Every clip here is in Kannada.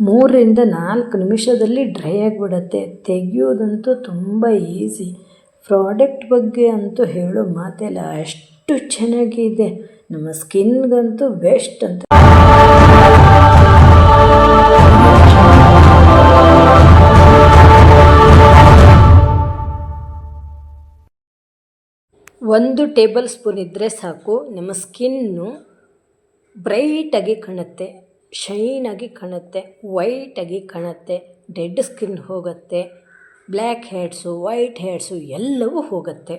ಮೂರರಿಂದ ನಾಲ್ಕು ನಿಮಿಷದಲ್ಲಿ ಡ್ರೈ ಆಗಿಬಿಡತ್ತೆ. ತೆಗೆಯೋದಂತೂ ತುಂಬ ಈಸಿ ಪ್ರಾಡಕ್ಟ್ ಬಗ್ಗೆ ಅಂತೂ ಹೇಳೋ ಮಾತೆಲ್ಲ ಅಷ್ಟು ಚೆನ್ನಾಗಿದೆ. ನಮ್ಮ ಸ್ಕಿನ್ಗಂತೂ ಬೆಸ್ಟ್ ಅಂತ. ಒಂದು ಟೇಬಲ್ ಸ್ಪೂನ್ ಇದ್ದರೆ ಸಾಕು. ನಮ್ಮ ಸ್ಕಿನ್ನು ಬ್ರೈಟಾಗಿ ಕಾಣುತ್ತೆ. ಶೈನಾಗಿ ಕಾಣುತ್ತೆ, ವೈಟಾಗಿ ಕಾಣುತ್ತೆ, ಡೆಡ್ ಸ್ಕಿನ್ ಹೋಗುತ್ತೆ, ಬ್ಲ್ಯಾಕ್ ಹೆಡ್ಸು ವೈಟ್ ಹೆಡ್ಸು ಎಲ್ಲವೂ ಹೋಗುತ್ತೆ.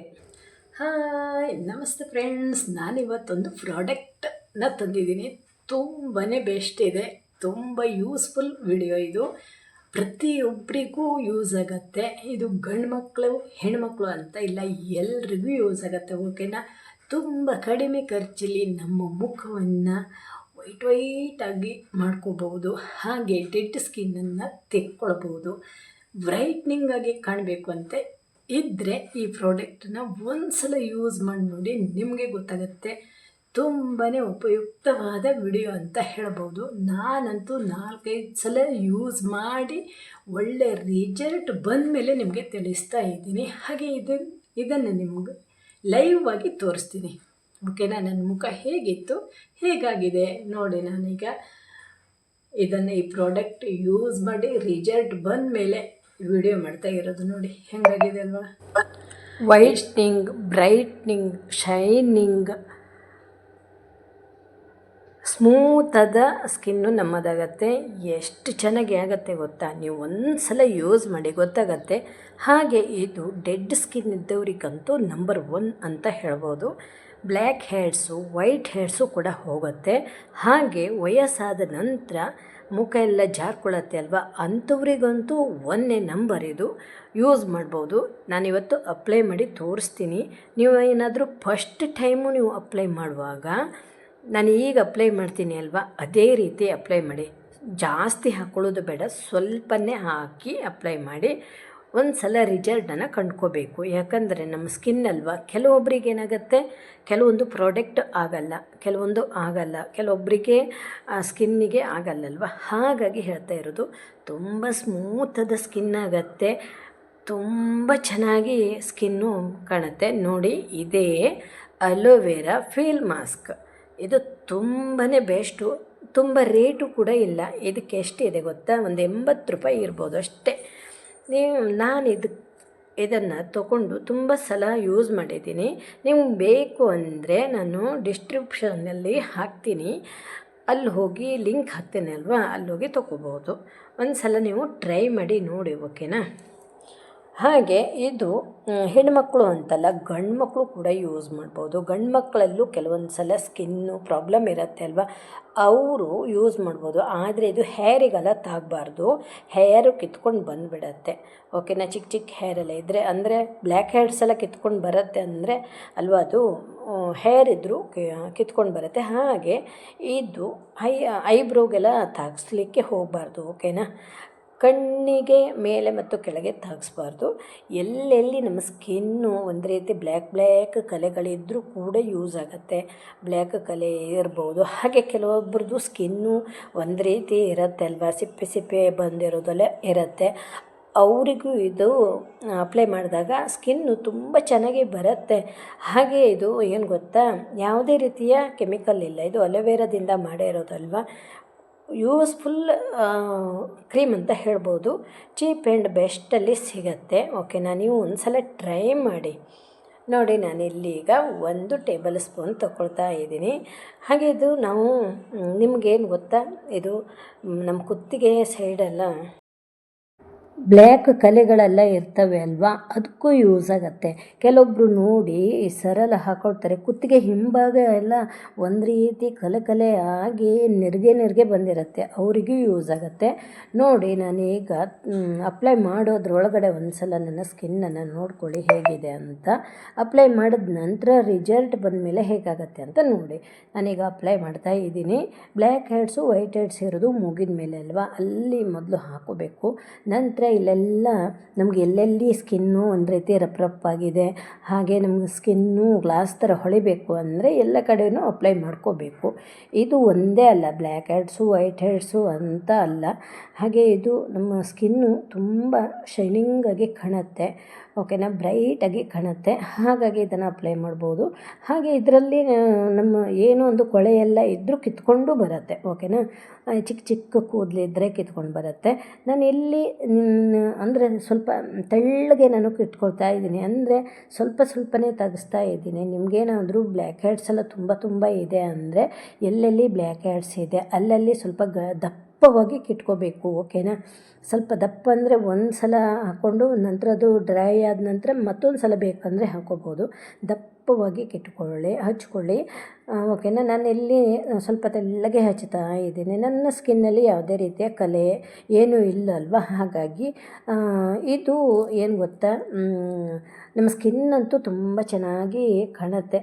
ಹಾಯ್, ನಮಸ್ತೆ ಫ್ರೆಂಡ್ಸ್. ನಾನಿವತ್ತೊಂದು ಪ್ರಾಡಕ್ಟನ್ನ ತಂದಿದ್ದೀನಿ. ತುಂಬಾ ಬೆಸ್ಟ್ ಇದೆ. ತುಂಬ ಯೂಸ್ಫುಲ್ ವಿಡಿಯೋ ಇದು. ಪ್ರತಿಯೊಬ್ಬರಿಗೂ ಯೂಸ್ ಆಗುತ್ತೆ. ಇದು ಗಂಡು ಮಕ್ಕಳು ಹೆಣ್ಮಕ್ಳು ಅಂತ ಇಲ್ಲ, ಎಲ್ರಿಗೂ ಯೂಸ್ ಆಗುತ್ತೆ, ಓಕೆನಾ? ತುಂಬ ಕಡಿಮೆ ಖರ್ಚಲ್ಲಿ ನಮ್ಮ ಮುಖವನ್ನು ವೈಟ್ ವೈಟಾಗಿ ಮಾಡ್ಕೋಬಹುದು. ಹಾಗೆ ಡೆಡ್ ಸ್ಕಿನ್ನನ್ನು ಬ್ರೈಟ್ನಿಂಗ್ ಆಗಿ ಕಾಣಬೇಕು ಅಂತ ಇದ್ದರೆ ಈ ಪ್ರಾಡಕ್ಟನ್ನ ಒಂದು ಸಲ ಯೂಸ್ ಮಾಡಿ ನೋಡಿ ನಿಮಗೆ ಗೊತ್ತಾಗುತ್ತೆ. ತುಂಬಾ ಉಪಯುಕ್ತವಾದ ವಿಡಿಯೋ ಅಂತ ಹೇಳ್ಬೋದು ನಾನಂತೂ ನಾಲ್ಕೈದು ಸಲ ಯೂಸ್ ಮಾಡಿ ಒಳ್ಳೆ ರಿಜಲ್ಟ್ ಬಂದ ಮೇಲೆ ನಿಮಗೆ ತಿಳಿಸ್ತಾ ಇದ್ದೀನಿ. ಹಾಗೆ ಇದು ಇದನ್ನು ನಿಮಗೆ ಲೈವ್ ಆಗಿ ತೋರಿಸ್ತೀನಿ. ಓಕೆನಾ ನನ್ನ ಮುಖ ಹೇಗಿತ್ತು? ಹೇಗಾಗಿದೆ? ನೋಡಿ, ನಾನೀಗ ಇದನ್ನು ಈ ಪ್ರಾಡಕ್ಟ್ ಯೂಸ್ ಮಾಡಿ ರಿಜಲ್ಟ್ ಬಂದ ಮೇಲೆ ವಿಡಿಯೋ ಮಾಡ್ತಾ ಇರೋದು ನೋಡಿ. ಹೆಂಗಾಗಿದೆ ಅಲ್ವಾ? ವೈಟ್ನಿಂಗ್ ಬ್ರೈಟ್ನಿಂಗ್ ಶೈನಿಂಗ್ ಸ್ಮೂತಾದ ಸ್ಕಿನ್ನು ನಮ್ಮದಾಗತ್ತೆ. ಎಷ್ಟು ಚೆನ್ನಾಗಿ ಆಗುತ್ತೆ ಗೊತ್ತಾ? ನೀವು ಒಂದು ಸಲ ಯೂಸ್ ಮಾಡಿ ಗೊತ್ತಾಗತ್ತೆ. ಹಾಗೆ ಇದು ಡೆಡ್ ಸ್ಕಿನ್ ಇದ್ದವರಿಗಂತೂ ನಂಬರ್ ಒನ್ ಅಂತ ಹೇಳ್ಬೋದು. ಬ್ಲ್ಯಾಕ್ ಹೇರ್ಸು, ವೈಟ್ ಹೇರ್ಸು ಕೂಡ ಹೋಗುತ್ತೆ. ಹಾಗೆ ವಯಸ್ಸಾದ ನಂತರ ಮುಖ ಎಲ್ಲ ಜಾರ್ಕೊಳ್ಳುತ್ತೆ ಅಲ್ವಾ? ಅಂಥವ್ರಿಗಂತೂ ಒಂದೇ ನಂಬರ್ ಇದು. ಯೂಸ್ ಮಾಡ್ಬೋದು. ನಾನಿವತ್ತು ಅಪ್ಲೈ ಮಾಡಿ ತೋರಿಸ್ತೀನಿ. ನೀವು ಏನಾದರೂ ಫಸ್ಟ್ ಟೈಮು ನೀವು ಅಪ್ಲೈ ಮಾಡುವಾಗ, ನಾನು ಈಗ ಅಪ್ಲೈ ಮಾಡ್ತೀನಿ ಅಲ್ವಾ? ಅದೇ ರೀತಿ ಅಪ್ಲೈ ಮಾಡಿ. ಜಾಸ್ತಿ ಹಾಕ್ಕೊಳ್ಳೋದು ಬೇಡ. ಸ್ವಲ್ಪನೇ ಹಾಕಿ ಅಪ್ಲೈ ಮಾಡಿ. ಒಂದು ಸಲ ರಿಸಲ್ಟನ್ನು ಕಂಡ್ಕೋಬೇಕು. ಯಾಕಂದರೆ ನಮ್ಮ ಸ್ಕಿನ್ ಅಲ್ವಾ, ಕೆಲವೊಬ್ರಿಗೆ ಏನಾಗುತ್ತೆ, ಕೆಲವೊಂದು ಪ್ರಾಡಕ್ಟ್ ಆಗಲ್ಲ, ಕೆಲವೊಂದು ಆಗಲ್ಲ ಕೆಲವೊಬ್ಬರಿಗೆ ಸ್ಕಿನ್ನಿಗೆ ಆಗಲ್ಲಲ್ವ? ಹಾಗಾಗಿ ಹೇಳ್ತಾ ಇರೋದು, ತುಂಬ ಸ್ಮೂತದ ಸ್ಕಿನ್ ಆಗತ್ತೆ, ತುಂಬ ಚೆನ್ನಾಗಿ ಸ್ಕಿನ್ನು ಕಾಣುತ್ತೆ. ನೋಡಿ, ಇದೇ ಅಲೋವೆರಾ ಫೇಲ್ ಮಾಸ್ಕ್ ಇದು ತುಂಬಾ ಬೆಸ್ಟು ತುಂಬ ರೇಟು ಕೂಡ ಇಲ್ಲ. ಇದಕ್ಕೆ ಎಷ್ಟಿದೆ ಗೊತ್ತಾ? ಒಂದು ಎಂಬತ್ತು ರೂಪಾಯಿ ಇರ್ಬೋದು ಅಷ್ಟೇ. ನೀವು, ನಾನು ಇದು, ಇದನ್ನು ತಗೊಂಡು ತುಂಬ ಸಲ ಯೂಸ್ ಮಾಡಿದ್ದೀನಿ. ನಿಮ್ಗೆ ಬೇಕು ಅಂದರೆ ನಾನು ಡಿಸ್ಕ್ರಿಪ್ಷನ್ನಲ್ಲಿ ಹಾಕ್ತೀನಿ. ಅಲ್ಲಿ ಹೋಗಿ ಲಿಂಕ್ ಹಾಕ್ತೇನೆ ಅಲ್ವಾ? ಅಲ್ಲಿ ಹೋಗಿ ತೊಗೋಬೋದು ಒಂದು ಸಲ ನೀವು ಟ್ರೈ ಮಾಡಿ ನೋಡಿ ಓಕೆನಾ ಹಾಗೆ ಇದು ಹೆಣ್ಮಕ್ಳು ಅಂತಲ್ಲ ಗಂಡು ಮಕ್ಕಳು ಕೂಡ ಯೂಸ್ ಮಾಡ್ಬೋದು. ಗಂಡು ಮಕ್ಕಳಲ್ಲೂ ಕೆಲವೊಂದು ಸಲ ಸ್ಕಿನ್ನು ಪ್ರಾಬ್ಲಮ್ ಇರುತ್ತೆ ಅಲ್ವಾ? ಅವರು ಯೂಸ್ ಮಾಡ್ಬೋದು. ಆದರೆ ಇದು ಹೇರಿಗೆಲ್ಲ ತಾಗಬಾರ್ದು. ಹೇರು ಕಿತ್ಕೊಂಡು ಬಂದುಬಿಡತ್ತೆ. ಓಕೆನಾ? ಚಿಕ್ಕ ಚಿಕ್ಕ ಹೇರೆಲ್ಲ ಇದ್ದರೆ ಅಂದರೆ ಬ್ಲ್ಯಾಕ್ ಹೇರ್ಸ್ ಎಲ್ಲ ಕಿತ್ಕೊಂಡು ಬರುತ್ತೆ ಅಂದರೆ ಅಲ್ವಾ ಅದು ಹೇರ್ ಇದ್ದರೂ ಕಿತ್ಕೊಂಡು ಬರುತ್ತೆ. ಹಾಗೆ ಇದು ಐ, ಐಬ್ರೋಗೆಲ್ಲ ತಾಗಿಸ್ಲಿಕ್ಕೆ ಹೋಗಬಾರ್ದು. ಓಕೆನಾ? ಕಣ್ಣಿಗೆ ಮೇಲೆ ಮತ್ತು ಕೆಳಗೆ ತಾಗಿಸ್ಬಾರ್ದು. ಎಲ್ಲೆಲ್ಲಿ ನಮ್ಮ ಸ್ಕಿನ್ನು ಒಂದು ರೀತಿ ಬ್ಲ್ಯಾಕ್ ಬ್ಲ್ಯಾಕ್ ಕಲೆಗಳಿದ್ದರೂ ಕೂಡ ಯೂಸ್ ಆಗುತ್ತೆ. ಬ್ಲ್ಯಾಕ್ ಕಲೆ ಇರ್ಬೋದು. ಹಾಗೆ ಕೆಲವೊಬ್ರದ್ದು ಸ್ಕಿನ್ನು ಒಂದು ರೀತಿ ಇರುತ್ತೆ ಅಲ್ವಾ? ಸಿಪ್ಪೆ ಸಿಪ್ಪೆ ಬಂದಿರೋದಲ್ಲೇ ಇರುತ್ತೆ. ಅವರಿಗೂ ಇದು ಅಪ್ಲೈ ಮಾಡಿದಾಗ ಸ್ಕಿನ್ನು ತುಂಬ ಚೆನ್ನಾಗಿ ಬರುತ್ತೆ. ಹಾಗೆ ಇದು ಏನು ಗೊತ್ತಾ? ಯಾವುದೇ ರೀತಿಯ ಕೆಮಿಕಲ್ ಇಲ್ಲ. ಇದು ಅಲೋವೆರಾದಿಂದ ಮಾಡಿರೋದಲ್ವ? ಯೂಸ್ಫುಲ್ ಕ್ರೀಮ್ ಅಂತ ಹೇಳ್ಬೋದು. ಚೀಪ್ ಆ್ಯಂಡ್ ಬೆಸ್ಟಲ್ಲಿ ಸಿಗತ್ತೆ. ಓಕೆನಾ ನೀವು ಒಂದು ಸಲ ಟ್ರೈ ಮಾಡಿ. ನೋಡಿ ನಾನಿಲ್ಲೀಗ ಒಂದು ಟೇಬಲ್ ಸ್ಪೂನ್ ತಗೊಳ್ತಾ ಇದ್ದೀನಿ. ಹಾಗೆ ಇದು ನಾವು ನಿಮಗೇನು ಗೊತ್ತಾ? ಇದು ನಮ್ಮ ಕುತ್ತಿಗೆ ಸೈಡೆಲ್ಲ ಬ್ಲ್ಯಾಕ್ ಕಲೆಗಳೆಲ್ಲ ಇರ್ತವೆ ಅಲ್ವಾ? ಅದಕ್ಕೂ ಯೂಸ್ ಆಗುತ್ತೆ. ಕೆಲವೊಬ್ಬರು ನೋಡಿ ಸರಲ್ ಸರಳ ಹಾಕೊಳ್ತಾರೆ. ಕುತ್ತಿಗೆ ಹಿಂಭಾಗ ಎಲ್ಲ ಒಂದು ರೀತಿ ಕಲೆ ಕಲೆ ಆಗಿ ನೆರಿಗೆ ನೆರಿಗೆ ಬಂದಿರುತ್ತೆ. ಅವರಿಗೂ ಯೂಸ್ ಆಗುತ್ತೆ. ನೋಡಿ, ನಾನೀಗ ಅಪ್ಲೈ ಮಾಡೋದ್ರೊಳಗಡೆ ಒಂದು ಸಲ ನನ್ನ ಸ್ಕಿನ್ನನ್ನು ನೋಡ್ಕೊಳ್ಳಿ ಹೇಗಿದೆ ಅಂತ. ಅಪ್ಲೈ ಮಾಡಿದ ನಂತರ ರಿಸಲ್ಟ್ ಬಂದಮೇಲೆ ಹೇಗಾಗತ್ತೆ ಅಂತ ನೋಡಿ. ನಾನೀಗ ಅಪ್ಲೈ ಮಾಡ್ತಾ ಇದ್ದೀನಿ. ಬ್ಲ್ಯಾಕ್ ಹೆಡ್ಸು ವೈಟ್ ಹೆಡ್ಸ್ ಇರೋದು ಮುಗಿದ ಮೇಲೆ ಅಲ್ವಾ? ಅಲ್ಲಿ ಮೊದಲು ಹಾಕೋಬೇಕು. ನಂತರ ಇಲ್ಲೆಲ್ಲ ನಮ್ಗೆ ಎಲ್ಲೆಲ್ಲಿ ಸ್ಕಿನ್ನು ಒಂದು ರೀತಿ ರಫ್ ರಫ್ ಆಗಿದೆ, ಹಾಗೆ ನಮ್ಗೆ ಸ್ಕಿನ್ನು ಗ್ಲಾಸ್ ಥರ ಹೊಳಿಬೇಕು ಅಂದರೆ ಎಲ್ಲ ಕಡೆಯೂ ಅಪ್ಲೈ ಮಾಡ್ಕೋಬೇಕು. ಇದು ಒಂದೇ ಅಲ್ಲ, ಬ್ಲ್ಯಾಕ್ ಹೆಡ್ಸು ವೈಟ್ ಹೆಡ್ಸು ಅಂತ ಅಲ್ಲ. ಹಾಗೆ ಇದು ನಮ್ಮ ಸ್ಕಿನ್ನು ತುಂಬ ಶೈನಿಂಗಾಗಿ ಕಾಣುತ್ತೆ. ಓಕೆನಾ ಬ್ರೈಟಾಗಿ ಕಾಣುತ್ತೆ. ಹಾಗಾಗಿ ಇದನ್ನು ಅಪ್ಲೈ ಮಾಡ್ಬೋದು. ಹಾಗೆ ಇದರಲ್ಲಿ ನಮ್ಮ ಏನೋ ಒಂದು ಕೊಳೆ ಎಲ್ಲ ಇದ್ದರೂ ಕಿತ್ಕೊಂಡು ಬರುತ್ತೆ. ಓಕೆನಾ ಚಿಕ್ಕ ಚಿಕ್ಕ ಕೂದಲಿದ್ದರೆ ಕಿತ್ಕೊಂಡು ಬರುತ್ತೆ. ನಾನು ಇಲ್ಲಿ ಅಂದರೆ ಸ್ವಲ್ಪ ತೆಳ್ಳಗೆ ನಾನು ಕಿತ್ಕೊಳ್ತಾ ಇದ್ದೀನಿ. ಅಂದರೆ ಸ್ವಲ್ಪ ಸ್ವಲ್ಪನೇ ತೆಗೆಸ್ತಾ ಇದ್ದೀನಿ. ನಿಮಗೇನಾದರೂ ಬ್ಲ್ಯಾಕ್ ಹೆಡ್ಸ್ ಎಲ್ಲ ತುಂಬ ತುಂಬ ಇದೆ ಅಂದರೆ, ಎಲ್ಲೆಲ್ಲಿ ಬ್ಲ್ಯಾಕ್ ಹೆಡ್ಸ್ ಇದೆ, ಅಲ್ಲಲ್ಲಿ ಸ್ವಲ್ಪ ಗ ದಪ್ಪವಾಗಿ ಕಿಟ್ಕೋಬೇಕು, ಓಕೆನಾ? ಸ್ವಲ್ಪ ದಪ್ಪ ಅಂದರೆ ಒಂದು ಸಲ ಹಾಕ್ಕೊಂಡು ನಂತರ ಅದು ಡ್ರೈ ಆದ ನಂತರ ಮತ್ತೊಂದು ಸಲ ಬೇಕಂದರೆ ಹಾಕ್ಕೋಬೋದು ದಪ್ಪವಾಗಿ ಕಿಟ್ಕೊಳ್ಳಿ, ಹಚ್ಕೊಳ್ಳಿ. ಓಕೆನಾ? ನಾನು ಇಲ್ಲಿ ಸ್ವಲ್ಪ ತೆಳ್ಳಗೆ ಹಚ್ತಾ ಇದ್ದೀನಿ. ನನ್ನ ಸ್ಕಿನ್ನಲ್ಲಿ ಯಾವುದೇ ರೀತಿಯ ಕಲೆ ಏನೂ ಇಲ್ಲ ಅಲ್ವಾ? ಹಾಗಾಗಿ ಇದು ಏನು ಗೊತ್ತಾ? ನಮ್ಮ ಸ್ಕಿನ್ ಅಂತೂ ತುಂಬ ಚೆನ್ನಾಗಿ ಕಾಣುತ್ತೆ.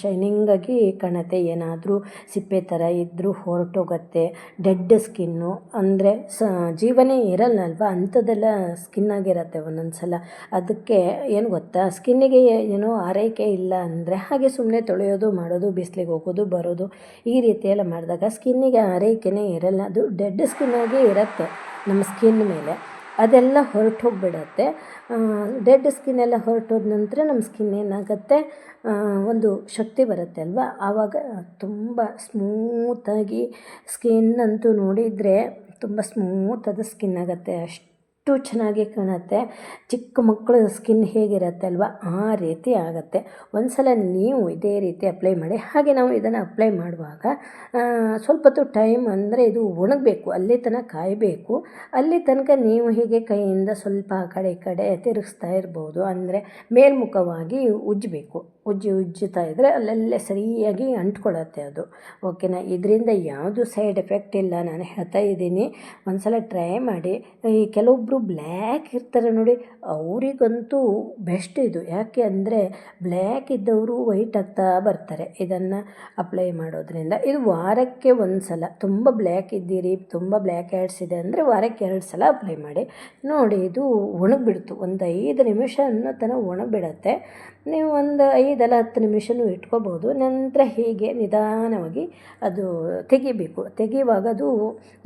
ಶೈನಿಂಗಾಗಿ ಕಾಣುತ್ತೆ ಏನಾದರೂ ಸಿಪ್ಪೆ ಥರ ಇದ್ದರೂ ಹೊರಟೋಗತ್ತೆ, ಡೆಡ್ ಸ್ಕಿನ್ನು. ಅಂದರೆ ಸ, ಜೀವನೇ ಇರಲ್ಲ ಅಲ್ವಾ ಅಂಥದ್ದೆಲ್ಲ ಸ್ಕಿನ್ ಆಗಿರುತ್ತೆ ಒಂದೊಂದು ಸಲ ಅದಕ್ಕೆ ಏನು ಗೊತ್ತಾ? ಸ್ಕಿನ್ನಿಗೆ ಏನೋ ಆರೈಕೆ ಇಲ್ಲ ಅಂದರೆ ಹಾಗೆ ಸುಮ್ಮನೆ ತೊಳೆಯೋದು, ಮಾಡೋದು, ಬಿಸಿಲಿಗೆ ಹೋಗೋದು, ಬರೋದು, ಈ ರೀತಿಯೆಲ್ಲ ಮಾಡಿದಾಗ ಸ್ಕಿನ್ನಿಗೆ ಆರೈಕೆನೇ ಇರಲ್ಲ. ಅದು ಡೆಡ್ ಸ್ಕಿನ್ನಾಗೇ ಇರುತ್ತೆ ನಮ್ಮ ಸ್ಕಿನ್ ಮೇಲೆ. ಅದೆಲ್ಲ ಹೊರಟು ಹೋಗಿಬಿಡತ್ತೆ ಡೆಡ್ ಸ್ಕಿನ್ ಎಲ್ಲ ಹೊರಟೋದ ನಂತರ ನಮ್ಮ ಸ್ಕಿನ್ ಏನಾಗುತ್ತೆ? ಒಂದು ಶಕ್ತಿ ಬರುತ್ತೆ ಅಲ್ವಾ? ಆವಾಗ ತುಂಬ ಸ್ಮೂತಾಗಿ ಸ್ಕಿನ್ ಅಂತೂ ನೋಡಿದರೆ ತುಂಬ ಸ್ಮೂತಾದ ಸ್ಕಿನ್ ಆಗುತ್ತೆ ಅಷ್ಟು. ಚೆನ್ನಾಗಿ ಕಾಣುತ್ತೆ. ಚಿಕ್ಕ ಮಕ್ಕಳ ಸ್ಕಿನ್ ಹೇಗಿರುತ್ತೆ ಅಲ್ವಾ ಆ ರೀತಿ ಆಗುತ್ತೆ. ಒಂದು ಸಲ ನೀವು ಇದೇ ರೀತಿ ಅಪ್ಲೈ ಮಾಡಿ, ಹಾಗೆ ನಾವು ಇದನ್ನು ಅಪ್ಲೈ ಮಾಡುವಾಗ ಸ್ವಲ್ಪ ಹೊತ್ತು ಟೈಮ್ ಅಂದರೆ ಇದು ಒಣಗಬೇಕು, ಅಲ್ಲಿ ತನಕ ಕಾಯಬೇಕು. ಅಲ್ಲಿ ತನಕ ನೀವು ಹೀಗೆ ಕೈಯಿಂದ ಸ್ವಲ್ಪ ಆ ಕಡೆ ಈ ಕಡೆ ತಿರುಗಿಸ್ತಾ ಇರ್ಬೋದು. ಅಂದರೆ ಮೇಲ್ಮುಖವಾಗಿ ಉಜ್ಜಬೇಕು. ಉಜ್ಜಿ ಉಜ್ಜುತ್ತಾ ಇದ್ದರೆ ಅಲ್ಲಲ್ಲೇ ಸರಿಯಾಗಿ ಅಂಟ್ಕೊಳ್ಳುತ್ತೆ ಅದು. ಓಕೆನಾ ಇದರಿಂದ ಯಾವುದು ಸೈಡ್ ಎಫೆಕ್ಟ್ ಇಲ್ಲ. ನಾನು ಹೇಳ್ತಾ ಇದ್ದೀನಿ. ಒಂದು ಸಲ ಟ್ರೈ ಮಾಡಿ. ಈ ಕೆಲವೊಬ್ಬರು ಬ್ಲ್ಯಾಕ್ ಇರ್ತಾರೆ ನೋಡಿ. ಅವರಿಗಂತೂ ಬೆಸ್ಟ್ ಇದು. ಯಾಕೆ ಅಂದರೆ ಬ್ಲ್ಯಾಕ್ ಇದ್ದವರು ವೈಟ್ ಆಗ್ತಾ ಬರ್ತಾರೆ. ಇದನ್ನು ಅಪ್ಲೈ ಮಾಡೋದ್ರಿಂದ. ಇದು ವಾರಕ್ಕೆ ಒಂದು ಸಲ ತುಂಬ ಬ್ಲ್ಯಾಕ್ ಇದ್ದೀರಿ, ತುಂಬ ಬ್ಲ್ಯಾಕ್ ಹ್ಯಾಡ್ಸ್ ಇದೆ ಅಂದರೆ ವಾರಕ್ಕೆ ಎರಡು ಸಲ ಅಪ್ಲೈ ಮಾಡಿ. ನೋಡಿ, ಇದು ಒಣಗಿಬಿಡ್ತು. ಒಂದು ಐದು ನಿಮಿಷ ಅನ್ನೋ ತನಕ ಒಣಗಿಬಿಡತ್ತೆ. ನೀವು ಒಂದು ಐದಲ್ಲ ಹತ್ತು ನಿಮಿಷನೂ ಇಟ್ಕೋಬೋದು. ನಂತರ ಹೀಗೆ ನಿಧಾನವಾಗಿ ಅದು ತೆಗಿಬೇಕು. ತೆಗೆಯುವಾಗ ಅದು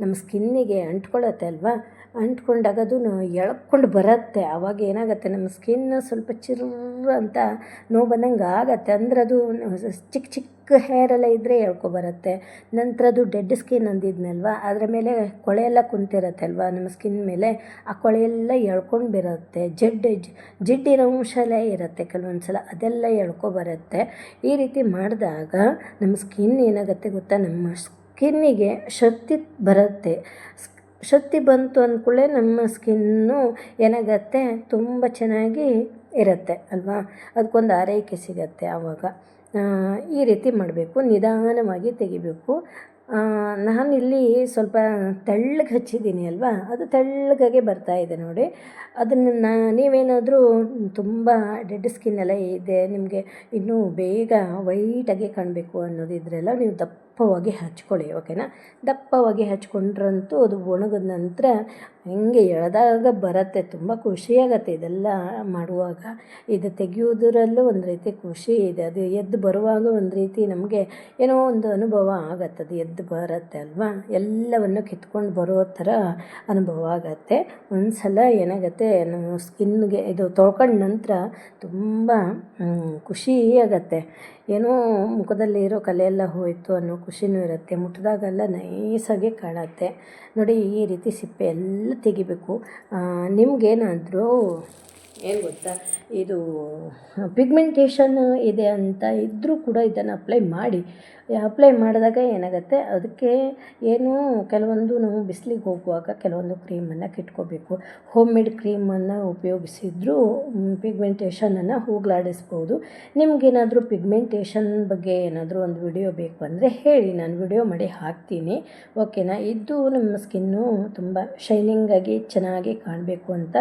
ನಮ್ಮ ಸ್ಕಿನ್ನಿಗೆ ಅಂಟ್ಕೊಳ್ಳುತ್ತೆ ಅಲ್ವಾ? ಅಂಟ್ಕೊಂಡಾಗ ಅದು ಎಳ್ಕೊಂಡು ಬರುತ್ತೆ. ಆವಾಗ ಏನಾಗುತ್ತೆ? ನಮ್ಮ ಸ್ಕಿನ್ ಸ್ವಲ್ಪ ಚಿರ್ರ್ ಅಂತ ನೋವು ಬಂದಂಗೆ ಆಗತ್ತೆ ಅಂದ್ರೆ ಅದು ಚಿಕ್ಕ ಚಿಕ್ಕ ಹೇರೆಲ್ಲ ಇದ್ದರೆ ಎಳ್ಕೊಬರುತ್ತೆ ನಂತರ ಅದು ಡೆಡ್ ಸ್ಕಿನ್ ಅಂದಿದ್ನಲ್ವ? ಅದರ ಮೇಲೆ ಕೊಳೆ ಎಲ್ಲ ಕುಂತಿರತ್ತೆ ಅಲ್ವಾ ನಮ್ಮ ಸ್ಕಿನ್ ಮೇಲೆ ಆ ಕೊಳೆ ಎಲ್ಲ ಎಳ್ಕೊಂಡು ಬಿರುತ್ತೆ. ಜಡ್ ಜಿಡ್ಡಿರೋ ಅಂಶ ಎಲ್ಲ ಇರುತ್ತೆ ಕೆಲವೊಂದು ಸಲ ಅದೆಲ್ಲ ಎಳ್ಕೊಬರುತ್ತೆ ಈ ರೀತಿ ಮಾಡಿದಾಗ ನಮ್ಮ ಸ್ಕಿನ್ ಏನಾಗುತ್ತೆ ಗೊತ್ತಾ? ನಮ್ಮ ಸ್ಕಿನ್ನಿಗೆ ಶಕ್ತಿ ಬರುತ್ತೆ. ಶಕ್ತಿ ಬಂತು ಅಂದ್ಕೂಡ್ಲೇ ನಮ್ಮ ಸ್ಕಿನ್ನು ಏನಾಗತ್ತೆ? ತುಂಬ ಚೆನ್ನಾಗಿ ಇರುತ್ತೆ ಅಲ್ವಾ? ಅದಕ್ಕೊಂದು ಆರೈಕೆ ಸಿಗತ್ತೆ ಆವಾಗ. ಈ ರೀತಿ ಮಾಡಬೇಕು, ನಿಧಾನವಾಗಿ ತೆಗಿಬೇಕು. ನಾನು ಇಲ್ಲಿ ಸ್ವಲ್ಪ ತೆಳ್ಳಗೆ ಹಚ್ಚಿದ್ದೀನಿ ಅಲ್ವಾ? ಅದು ತೆಳ್ಳಗಾಗೆ ಬರ್ತಾ ಇದೆ ನೋಡಿ. ಅದನ್ನು ನೀವೇನಾದರೂ ತುಂಬ ಡೆಡ್ ಸ್ಕಿನ್ ಎಲ್ಲ ಇದೆ, ನಿಮಗೆ ಇನ್ನೂ ಬೇಗ ವೈಟಾಗಿ ಕಾಣಬೇಕು ಅನ್ನೋದಿದ್ರೆಲ್ಲ ನೀವು ದಪ್ಪವಾಗಿ ಹಚ್ಕೊಳ್ಳಿ, ಓಕೆನಾ? ದಪ್ಪವಾಗಿ ಹಚ್ಕೊಂಡ್ರಂತೂ ಅದು ಒಣಗಿದ ನಂತರ ಹಿಂಗೆ ಎಳೆದಾಗ ಬರುತ್ತೆ. ತುಂಬ ಖುಷಿಯಾಗತ್ತೆ ಇದೆಲ್ಲ ಮಾಡುವಾಗ. ಇದು ತೆಗೆಯೋದರಲ್ಲೂ ಒಂದು ರೀತಿ ಖುಷಿ ಇದೆ. ಅದು ಎದ್ದು ಬರುವಾಗ ಒಂದು ರೀತಿ ನಮಗೆ ಏನೋ ಒಂದು ಅನುಭವ ಆಗತ್ತೆ. ಅದು ಎದ್ದು ಬರುತ್ತೆ ಅಲ್ವಾ? ಎಲ್ಲವನ್ನು ಕಿತ್ಕೊಂಡು ಬರೋ ಥರ ಅನುಭವ ಆಗತ್ತೆ. ಒಂದು ಸಲ ಏನಾಗುತ್ತೆ ನಮ್ಮ ಸ್ಕಿನ್ಗೆ ಇದು ತೊಳ್ಕೊಂಡ ನಂತರ ತುಂಬ ಖುಷಿ ಆಗತ್ತೆ ಏನೋ ಮುಖದಲ್ಲಿ ಇರೋ ಕಲೆ ಎಲ್ಲ ಹೋಯಿತು ಅನ್ನೋ ಖುಷಿನೂ ಇರುತ್ತೆ. ಮುಟ್ಟಿದಾಗೆಲ್ಲ ನೈಸಾಗಿ ಕಾಣುತ್ತೆ. ನೋಡಿ, ಈ ರೀತಿ ಸಿಪ್ಪೆ ಎಲ್ಲ ತೆಗಿಬೇಕು. ನಿಮಗೇನಾದರೂ ಏನು ಗೊತ್ತಾ? ಇದು ಪಿಗ್ಮೆಂಟೇಷನ್ ಇದೆ ಅಂತ ಇದ್ದರೂ ಕೂಡ ಇದನ್ನು ಅಪ್ಲೈ ಮಾಡಿ. ಅಪ್ಲೈ ಮಾಡಿದಾಗ ಏನಾಗುತ್ತೆ? ಅದಕ್ಕೆ ಏನು ಕೆಲವೊಂದು ನಾವು ಬಿಸಿಲಿಗೆ ಹೋಗುವಾಗ ಕೆಲವೊಂದು ಕ್ರೀಮನ್ನು ಕಿಟ್ಕೋಬೇಕು. Home made ಕ್ರೀಮನ್ನು ಉಪಯೋಗಿಸಿದ್ರೂ ಪಿಗ್ಮೆಂಟೇಷನನ್ನು ಹೋಗ್ಲಾಡಿಸ್ಬೋದು. ನಿಮಗೇನಾದರೂ ಪಿಗ್ಮೆಂಟೇಷನ್ ಬಗ್ಗೆ ಏನಾದರೂ ಒಂದು ವಿಡಿಯೋ ಬೇಕು ಅಂದರೆ ಹೇಳಿ, ನಾನು ವಿಡಿಯೋ ಮಾಡಿ ಹಾಕ್ತೀನಿ. ಓಕೆನಾ ಇದು ನಮ್ಮ ಸ್ಕಿನ್ನು ತುಂಬ ಶೈನಿಂಗಾಗಿ ಚೆನ್ನಾಗಿ ಕಾಣಬೇಕು ಅಂತ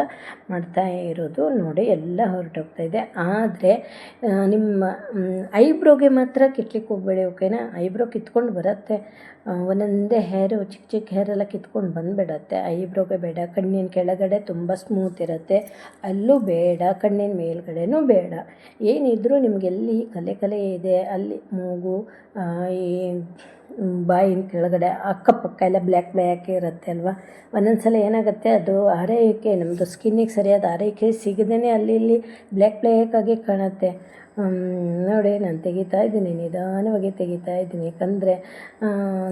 ಮಾಡ್ತಾ ಇರೋದು. ನೋಡಿ, ಎಲ್ಲ ಹೊರಟೋಗ್ತಾ ಇದೆ. ಆದರೆ ನಿಮ್ಮ ಐಬ್ರೋಗೆ ಮಾತ್ರ ಕಿಟ್ಲಿಕ್ಕೆ ಹೋಗಬೇಡಿ ಓಕೆನಾ ಐಬ್ರೋ ಕಿತ್ಕೊಂಡು ಬರುತ್ತೆ. ಒಂದೊಂದೇ ಹೇರು ಚಿಕ್ಕ ಚಿಕ್ಕ ಹೇರೆಲ್ಲ ಕಿತ್ಕೊಂಡು ಬಂದುಬಿಡತ್ತೆ. ಐಬ್ರೋಗೆ ಬೇಡ, ಕಣ್ಣಿನ ಕೆಳಗಡೆ ತುಂಬ ಸ್ಮೂತ್ ಇರುತ್ತೆ. ಅಲ್ಲೂ ಬೇಡ, ಕಣ್ಣಿನ ಮೇಲ್ಗಡೆನೂ ಬೇಡ. ಏನಿದ್ರೂ ನಿಮಗೆಲ್ಲಿ ಕಲೆ ಕಲೆ ಇದೆ, ಅಲ್ಲಿ ಮೂಗು ಈ ಬಾಯಿನ ಕೆಳಗಡೆ ಅಕ್ಕಪಕ್ಕ ಎಲ್ಲ ಬ್ಲ್ಯಾಕ್ ಬ್ಲ್ಯಾಕ್ ಇರುತ್ತೆ ಅಲ್ವಾ? ಒಂದೊಂದು ಸಲ ಏನಾಗುತ್ತೆ ಅದು ಆರೈಕೆ ನಮ್ಮದು ಸ್ಕಿನ್ನಿಗೆ ಸರಿಯಾದ ಆರೈಕೆ ಸಿಗದೇ ಅಲ್ಲಿ ಇಲ್ಲಿ ಬ್ಲ್ಯಾಕ್ ಬ್ಲ್ಯಾಕಾಗಿ ಕಾಣುತ್ತೆ. ನೋಡಿ ನಾನು ತೆಗಿತಾ ಇದ್ದೀನಿ, ನಿಧಾನವಾಗಿ ತೆಗಿತಾ ಇದ್ದೀನಿ. ಯಾಕಂದರೆ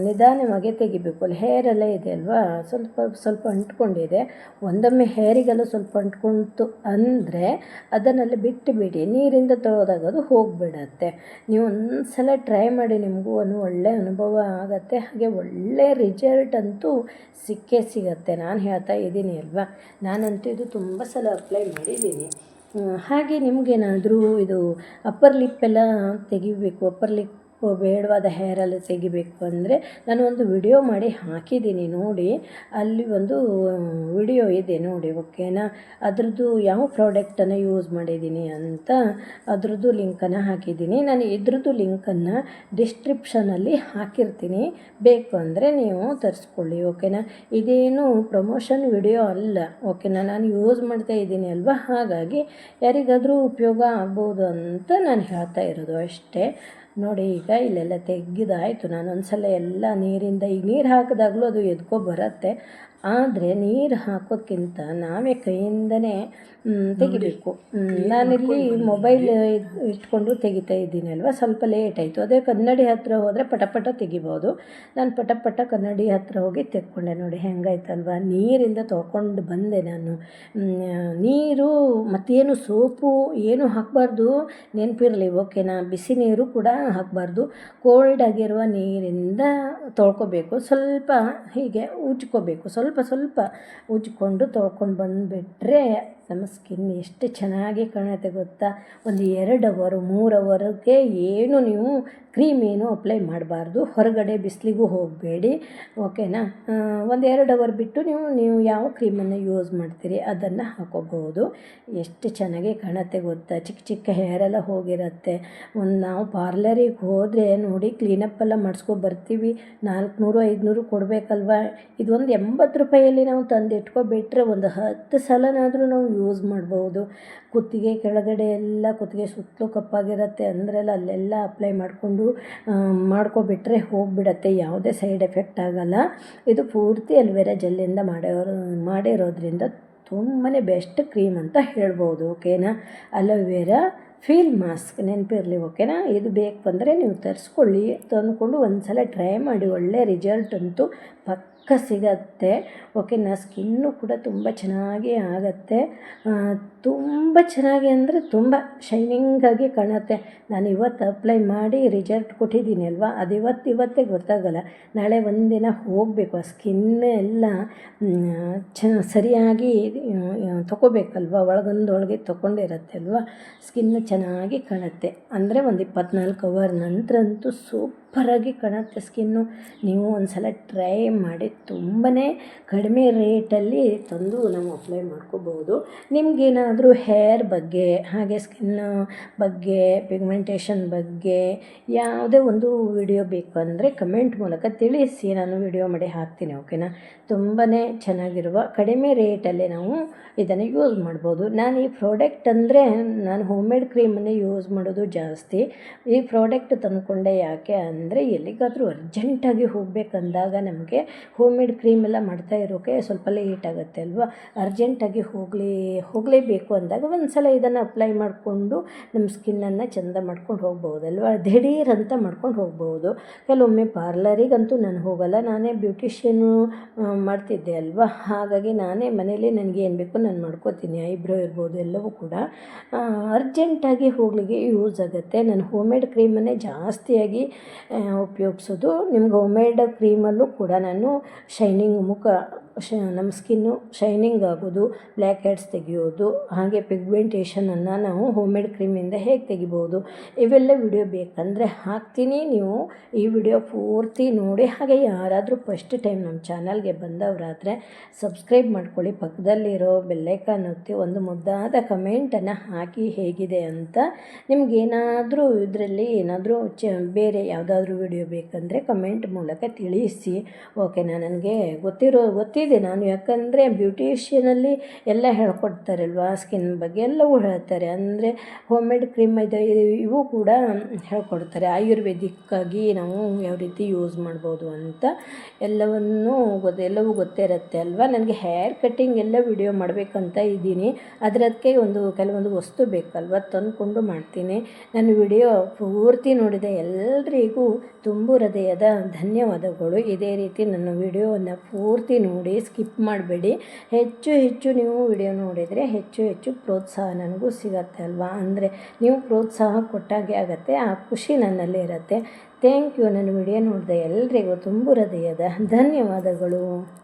ನಿಧಾನವಾಗಿ ತೆಗಿಬೇಕು. ಅಲ್ಲಿ ಹೇರೆಲ್ಲ ಇದೆ ಅಲ್ವಾ? ಸ್ವಲ್ಪ ಸ್ವಲ್ಪ ಅಂಟ್ಕೊಂಡಿದೆ. ಒಂದೊಮ್ಮೆ ಹೇರಿಗೆಲ್ಲ ಸ್ವಲ್ಪ ಅಂಟ್ಕೊಂತು ಅಂದರೆ ಅದನ್ನೆಲ್ಲ ಬಿಟ್ಟು ಬಿಡಿ ನೀರಿಂದ ತೊಳೆದಾಗ ಅದು ಹೋಗಿಬಿಡತ್ತೆ. ನೀವು ಒಂದು ಸಲ ಟ್ರೈ ಮಾಡಿ ನಿಮಗೂ ಒಂದು ಒಳ್ಳೆಯ ಅನುಭವ ಆಗುತ್ತೆ. ಹಾಗೆ ಒಳ್ಳೆ ರಿಸಲ್ಟ್ ಅಂತೂ ಸಿಕ್ಕೇ ಸಿಗತ್ತೆ. ನಾನು ಹೇಳ್ತಾ ಇದ್ದೀನಿ ಅಲ್ವಾ? ನಾನಂತೂ ಇದು ತುಂಬ ಸಲ ಅಪ್ಲೈ ಮಾಡಿದ್ದೀನಿ. ಹಾಗೆ ನಿಮಗೇನಾದರೂ ಇದು ಅಪ್ಪರ್ ಲಿಪ್ಪೆಲ್ಲ ತೆಗಿಬೇಕು ಅಪ್ಪರ್ ಲಿಪ್ ಬೇಡವಾದ ಹೇರೆಲ್ಲ ತೆಗಿಬೇಕು ಅಂದರೆ ನಾನು ಒಂದು ವಿಡಿಯೋ ಮಾಡಿ ಹಾಕಿದ್ದೀನಿ ನೋಡಿ. ಅಲ್ಲಿ ಒಂದು ವಿಡಿಯೋ ಇದೆ ನೋಡಿ ಓಕೆನಾ ಅದ್ರದ್ದು ಯಾವ ಪ್ರಾಡಕ್ಟನ್ನು ಯೂಸ್ ಮಾಡಿದ್ದೀನಿ ಅಂತ ಅದರದ್ದು ಲಿಂಕನ್ನು ಹಾಕಿದ್ದೀನಿ. ನಾನು ಇದ್ರದ್ದು ಲಿಂಕನ್ನು ಡಿಸ್ಕ್ರಿಪ್ಷನಲ್ಲಿ ಹಾಕಿರ್ತೀನಿ. ಬೇಕು ಅಂದರೆ ನೀವು ತರಿಸ್ಕೊಳ್ಳಿ ಓಕೆನಾ ಇದೇನು ಪ್ರಮೋಷನ್ ವಿಡಿಯೋ ಅಲ್ಲ ಓಕೆನಾ ನಾನು ಯೂಸ್ ಮಾಡ್ತಾ ಇದ್ದೀನಿ ಅಲ್ವಾ? ಹಾಗಾಗಿ ಯಾರಿಗಾದರೂ ಉಪಯೋಗ ಆಗ್ಬೋದು ಅಂತ ನಾನು ಹೇಳ್ತಾ ಇರೋದು ಅಷ್ಟೇ. ನೋಡಿ ಈಗ ಇಲ್ಲೆಲ್ಲ ತೆಗೆದಾಯಿತು ನಾನು ಒಂದ್ಸಲ ಎಲ್ಲ ನೀರಿಂದ ಈಗ ನೀರು ಹಾಕಿದಾಗಲೂ ಅದು ಎದ್ಕೊ ಬರುತ್ತೆ. ಆದರೆ ನೀರು ಹಾಕೋದ್ಕಿಂತ ನಾವೇ ಕೈಯಿಂದನೇ ತೆಗಿಬೇಕು. ನಾನಿಲ್ಲಿ ಮೊಬೈಲ್ ಇಟ್ಕೊಂಡು ತೆಗಿತಾ ಇದ್ದೀನಿ ಅಲ್ವಾ? ಸ್ವಲ್ಪ ಲೇಟ್ ಆಯಿತು. ಅದೇ ಕನ್ನಡಿ ಹತ್ತಿರ ಹೋದರೆ ಪಟಪಟ ಪಟ ತೆಗಿಬೋದು. ನಾನು ಪಟಪಟ ಪಟ ಕನ್ನಡಿ ಹತ್ತಿರ ಹೋಗಿ ತೆಕ್ಕೊಂಡೆ. ನೋಡಿ ಹೆಂಗಾಯ್ತಲ್ವಾ? ನೀರಿಂದ ತೊಳ್ಕೊಂಡು ಬಂದೆ ನಾನು. ನೀರು ಮತ್ತೇನು ಸೋಪು ಏನು ಹಾಕಬಾರ್ದು. ನೆನಪಿರಲಿ ಓಕೆನಾ ಬಿಸಿ ನೀರು ಕೂಡ ಹಾಕಬಾರ್ದು. ಕೋಲ್ಡ್ ಆಗಿರುವ ನೀರಿಂದ ತೊಳ್ಕೊಬೇಕು. ಸ್ವಲ್ಪ ಹೀಗೆ ಉಜ್ಕೋಬೇಕು. ಸ್ವಲ್ಪ ಸ್ವಲ್ಪ ಸ್ವಲ್ಪ ಉಜ್ಕೊಂಡು ತೊಳ್ಕೊಂಡು ಬಂದುಬಿಟ್ರೆ ನಮ್ಮ ಸ್ಕಿನ್ ಎಷ್ಟು ಚೆನ್ನಾಗಿ ಕಾಣುತ್ತೆ ಗೊತ್ತಾ? ಒಂದು ಎರಡು ಅವರು ಮೂರು ಅವರ್ಗೆ ಏನು ನೀವು ಕ್ರೀಮ್ ಏನು ಅಪ್ಲೈ ಮಾಡಬಾರ್ದು. ಹೊರಗಡೆ ಬಿಸಿಲಿಗೂ ಹೋಗಬೇಡಿ, ಓಕೆನಾ? ಒಂದು ಎರಡು ಅವರ್ ಬಿಟ್ಟು ನೀವು ನೀವು ಯಾವ ಕ್ರೀಮನ್ನು ಯೂಸ್ ಮಾಡ್ತೀರಿ ಅದನ್ನು ಹಾಕೋಬಹುದು. ಎಷ್ಟು ಚೆನ್ನಾಗಿ ಕಾಣುತ್ತೆ ಗೊತ್ತಾ? ಚಿಕ್ಕ ಚಿಕ್ಕ ಹೇರೆಲ್ಲ ಹೋಗಿರುತ್ತೆ. ಒಂದು ನಾವು ಪಾರ್ಲರಿಗೆ ಹೋದರೆ ನೋಡಿ ಕ್ಲೀನಪ್ ಎಲ್ಲ ಮಾಡಿಸ್ಕೊ ಬರ್ತೀವಿ. ನಾಲ್ಕುನೂರು, ಐದುನೂರು ಕೊಡಬೇಕಲ್ವಾ? ಇದೊಂದು ಎಂಬತ್ತು ರೂಪಾಯಲ್ಲಿ ನಾವು ತಂದು ಇಟ್ಕೊಬಿಟ್ರೆ ಒಂದು ಹತ್ತು ಸಲನಾದರೂ ನಾವು ಯೂಸ್ ಮಾಡ್ಬೋದು. ಕುತ್ತಿಗೆ ಕೆಳಗಡೆ ಎಲ್ಲ ಕುತ್ತಿಗೆ ಸುತ್ತಲೂ ಕಪ್ಪಾಗಿರುತ್ತೆ ಅಂದ್ರೆಲ್ಲ ಅಲ್ಲೆಲ್ಲ ಅಪ್ಲೈ ಮಾಡಿಕೊಂಡು ಮಾಡ್ಕೊಬಿಟ್ರೆ ಹೋಗಿಬಿಡತ್ತೆ. ಯಾವುದೇ ಸೈಡ್ ಎಫೆಕ್ಟ್ ಆಗಲ್ಲ. ಇದು ಪೂರ್ತಿ ಅಲ್ವೆರಾ ಜೆಲ್ಲಿಂದ ಮಾಡಿರೋ, ಮಾಡಿರೋದ್ರಿಂದ ತುಂಬಾ ಬೆಸ್ಟ್ ಕ್ರೀಮ್ ಅಂತ ಹೇಳ್ಬೋದು ಓಕೆನಾ ಅಲೋವೆರಾ ಫೀಲ್ ಮಾಸ್ಕ್ ನೆನಪಿರಲಿ ಓಕೆನಾ ಇದು ಬೇಕು ಅಂದರೆ ನೀವು ತರಿಸ್ಕೊಳ್ಳಿ. ತಂದುಕೊಂಡು ಒಂದು ಸಲ ಟ್ರೈ ಮಾಡಿ, ಒಳ್ಳೆ ರಿಸಲ್ಟ್ ಅಂತೂ ಪಕ್ಕ ಸಿಗತ್ತೆ. ಓಕೆನಾ ಸ್ಕಿನ್ನು ಕೂಡ ತುಂಬ ಚೆನ್ನಾಗಿ ಆಗುತ್ತೆ. ತುಂಬ ಚೆನ್ನಾಗಿ ಅಂದರೆ ತುಂಬ ಶೈನಿಂಗಾಗಿ ಕಾಣುತ್ತೆ. ನಾನು ಇವತ್ತು ಅಪ್ಲೈ ಮಾಡಿ ರಿಸಲ್ಟ್ ಕೊಟ್ಟಿದ್ದೀನಿ ಅಲ್ವಾ? ಅದು ಇವತ್ತು ಇವತ್ತೇ ಗೊತ್ತಾಗಲ್ಲ. ನಾಳೆ ಒಂದಿನ ಹೋಗಬೇಕು. ಆ ಸ್ಕಿನ್ ಎಲ್ಲ ಚ, ಸರಿಯಾಗಿ ತೊಗೋಬೇಕಲ್ವ ಒಳಗೊಂದೊಳಗೆ ತೊಗೊಂಡಿರತ್ತೆ ಅಲ್ವಾ? ಸ್ಕಿನ್ ಚೆನ್ನಾಗಿ ಕಾಣುತ್ತೆ. ಅಂದರೆ ಒಂದು ಇಪ್ಪತ್ನಾಲ್ಕು ಅವರ್ ನಂತರ ಅಂತೂ ಸೂಪರಾಗಿ ಕಾಣುತ್ತೆ ಸ್ಕಿನ್ನು. ನೀವು ಒಂದು ಸಲ ಟ್ರೈ ಮಾಡಿ ತುಂಬಾ ಕಡಿಮೆ ರೇಟಲ್ಲಿ ತಂದು ನಾವು ಅಪ್ಲೈ ಮಾಡ್ಕೋಬೋದು. ನಿಮಗೇನಾದರೂ ಹೇರ್ ಬಗ್ಗೆ, ಹಾಗೆ ಸ್ಕಿನ್ ಬಗ್ಗೆ, ಪಿಗ್ಮೆಂಟೇಷನ್ ಬಗ್ಗೆ ಯಾವುದೇ ಒಂದು ವಿಡಿಯೋ ಬೇಕು ಅಂದರೆ ಕಮೆಂಟ್ ಮೂಲಕ ತಿಳಿಸಿ. ನಾನು ವಿಡಿಯೋ ಮಾಡಿ ಹಾಕ್ತೀನಿ, ಓಕೆನಾ? ತುಂಬಾ ಚೆನ್ನಾಗಿರುವ ಕಡಿಮೆ ರೇಟಲ್ಲಿ ನಾವು ಇದನ್ನು ಯೂಸ್ ಮಾಡ್ಬೋದು. ನಾನು ಈ ಪ್ರಾಡಕ್ಟ್ ಅಂದರೆ ನಾನು ಹೋಮ್ ಮೇಡ್ ಕ್ರೀಮನ್ನೇ ಯೂಸ್ ಮಾಡೋದು ಜಾಸ್ತಿ. ಈ ಪ್ರಾಡಕ್ಟ್ ತಂದುಕೊಂಡೆ ಯಾಕೆ ಅಂದರೆ ಎಲ್ಲಿಗಾದರೂ ಅರ್ಜೆಂಟಾಗಿ ಹೋಗಬೇಕಂದಾಗ ನಮಗೆ ಹೋಮ್ ಮೇಡ್ ಕ್ರೀಮ್ ಎಲ್ಲ ಮಾಡ್ತಾ ಇರೋಕ್ಕೆ ಸ್ವಲ್ಪ ಲೇಟ್ ಆಗುತ್ತೆ ಅಲ್ವಾ? ಅರ್ಜೆಂಟಾಗಿ ಹೋಗಲಿ, ಹೋಗಲೇಬೇಕು ಅಂದಾಗ ಒಂದು ಸಲ ಇದನ್ನು ಅಪ್ಲೈ ಮಾಡಿಕೊಂಡು ನಮ್ಮ ಸ್ಕಿನ್ನನ್ನು ಚೆಂದ ಮಾಡ್ಕೊಂಡು ಹೋಗ್ಬೋದಲ್ವ ದಿಢೀರ್ ಅಂತ ಮಾಡ್ಕೊಂಡು ಹೋಗ್ಬೋದು. ಕೆಲವೊಮ್ಮೆ ಪಾರ್ಲರಿಗಂತೂ ನಾನು ಹೋಗಲ್ಲ, ನಾನೇ ಬ್ಯೂಟಿಷಿಯನ್ನು ಮಾಡ್ತಿದ್ದೆ ಅಲ್ವಾ? ಹಾಗಾಗಿ ನಾನೇ ಮನೇಲಿ ನನಗೆ ಏನು ಬೇಕು ನಾನು ಮಾಡ್ಕೋತೀನಿ ಐಬ್ರೋ ಇರ್ಬೋದು ಎಲ್ಲವೂ ಕೂಡ. ಅರ್ಜೆಂಟಾಗಿ ಹೋಗಲಿಕ್ಕೆ ಯೂಸ್ ಆಗುತ್ತೆ. ನಾನು ಹೋಮ್ ಮೇಡ್ ಕ್ರೀಮನ್ನೇ ಜಾಸ್ತಿಯಾಗಿ ಉಪಯೋಗಿಸೋದು. ನಿಮ್ಗೆ ಹೋಮ್ ಮೇಡ್ ಕ್ರೀಮಲ್ಲೂ ಕೂಡ ನಾನು ಶೈನಿಂಗ್ ಮುಖ ಶ, ನಮ್ಮ ಸ್ಕಿನ್ನು ಶೈನಿಂಗ್ ಆಗೋದು, ಬ್ಲ್ಯಾಕ್ ಹೆಡ್ಸ್ ತೆಗೆಯೋದು, ಹಾಗೆ ಪಿಗ್ಮೆಂಟೇಷನನ್ನು ನಾವು ಹೋಮ್ ಮೇಡ್ ಕ್ರೀಮಿಂದ ಹೇಗೆ ತೆಗಿಬೋದು, ಇವೆಲ್ಲ ವಿಡಿಯೋ ಬೇಕಂದರೆ ಹಾಕ್ತೀನಿ. ನೀವು ಈ ವಿಡಿಯೋ ಪೂರ್ತಿ ನೋಡಿ, ಹಾಗೆ ಯಾರಾದರೂ ಫಸ್ಟ್ ಟೈಮ್ ನಮ್ಮ ಚಾನಲ್ಗೆ ಬಂದವರಾದರೆ ಸಬ್ಸ್ಕ್ರೈಬ್ ಮಾಡ್ಕೊಳ್ಳಿ. ಪಕ್ಕದಲ್ಲಿರೋ ಬೆಲ್ಲೈಕಾನ್ ಒತ್ತಿ ಒಂದು ಮುದ್ದಾದ ಕಮೆಂಟನ್ನು ಹಾಕಿ ಹೇಗಿದೆ ಅಂತ. ನಿಮಗೇನಾದರೂ ಇದರಲ್ಲಿ ಏನಾದರೂ ಚ, ಬೇರೆ ಯಾವುದಾದ್ರೂ ವಿಡಿಯೋ ಬೇಕಂದರೆ ಕಮೆಂಟ್ ಮೂಲಕ ತಿಳಿಸಿ. ಓಕೆನಾ ನನಗೆ ಗೊತ್ತಿರೋ ಗೊತ್ತಿದೆ ನಾನು ಯಾಕಂದರೆ ಬ್ಯೂಟಿಷಿಯನಲ್ಲಿ ಎಲ್ಲ ಹೇಳ್ಕೊಡ್ತಾರಲ್ವಾ ಸ್ಕಿನ್ ಬಗ್ಗೆ ಎಲ್ಲವೂ ಹೇಳ್ತಾರೆ. ಅಂದರೆ ಹೋಮ್ ಮೇಡ್ ಕ್ರೀಮ್ ಇದೆ, ಇವು ಕೂಡ ಹೇಳ್ಕೊಡ್ತಾರೆ. ಆಯುರ್ವೇದಿಕ್ಕಾಗಿ ನಾವು ಯಾವ ರೀತಿ ಯೂಸ್ ಮಾಡ್ಬೋದು ಅಂತ ಎಲ್ಲವನ್ನೂ ಗೊತ್ತು, ಎಲ್ಲವೂ ಗೊತ್ತಿರುತ್ತೆ ಅಲ್ವಾ? ನನಗೆ ಹೇರ್ ಕಟ್ಟಿಂಗ್ ಎಲ್ಲ ವಿಡಿಯೋ ಮಾಡಬೇಕಂತ ಇದ್ದೀನಿ. ಅದರದಕ್ಕೆ ಒಂದು ಕೆಲವೊಂದು ವಸ್ತು ಬೇಕಲ್ವ? ತಂದುಕೊಂಡು ಮಾಡ್ತೀನಿ. ನಾನು ವಿಡಿಯೋ ಪೂರ್ತಿ ನೋಡಿದ ಎಲ್ಲರಿಗೂ ತುಂಬು ಹೃದಯದ ಧನ್ಯವಾದಗಳು. ಇದೇ ರೀತಿ ನನ್ನ ವಿಡಿಯೋವನ್ನು ಪೂರ್ತಿ ನೋಡಿ ಸ್ಕಿಪ್ ಮಾಡಬೇಡಿ. ಹೆಚ್ಚು ಹೆಚ್ಚು ನೀವು ವಿಡಿಯೋ ನೋಡಿದರೆ ಹೆಚ್ಚು ಹೆಚ್ಚು ಪ್ರೋತ್ಸಾಹ ನನಗೂ ಸಿಗತ್ತೆ ಅಲ್ವಾ? ಅಂದರೆ ನೀವು ಪ್ರೋತ್ಸಾಹ ಕೊಟ್ಟಾಗೆ ಆಗುತ್ತೆ, ಆ ಖುಷಿ ನನ್ನಲ್ಲಿ ಇರುತ್ತೆ. ಥ್ಯಾಂಕ್ ಯು ನನ್ನ ವಿಡಿಯೋ ನೋಡಿದೆ ಎಲ್ರಿಗೂ ತುಂಬು ಹೃದಯದ ಧನ್ಯವಾದಗಳು.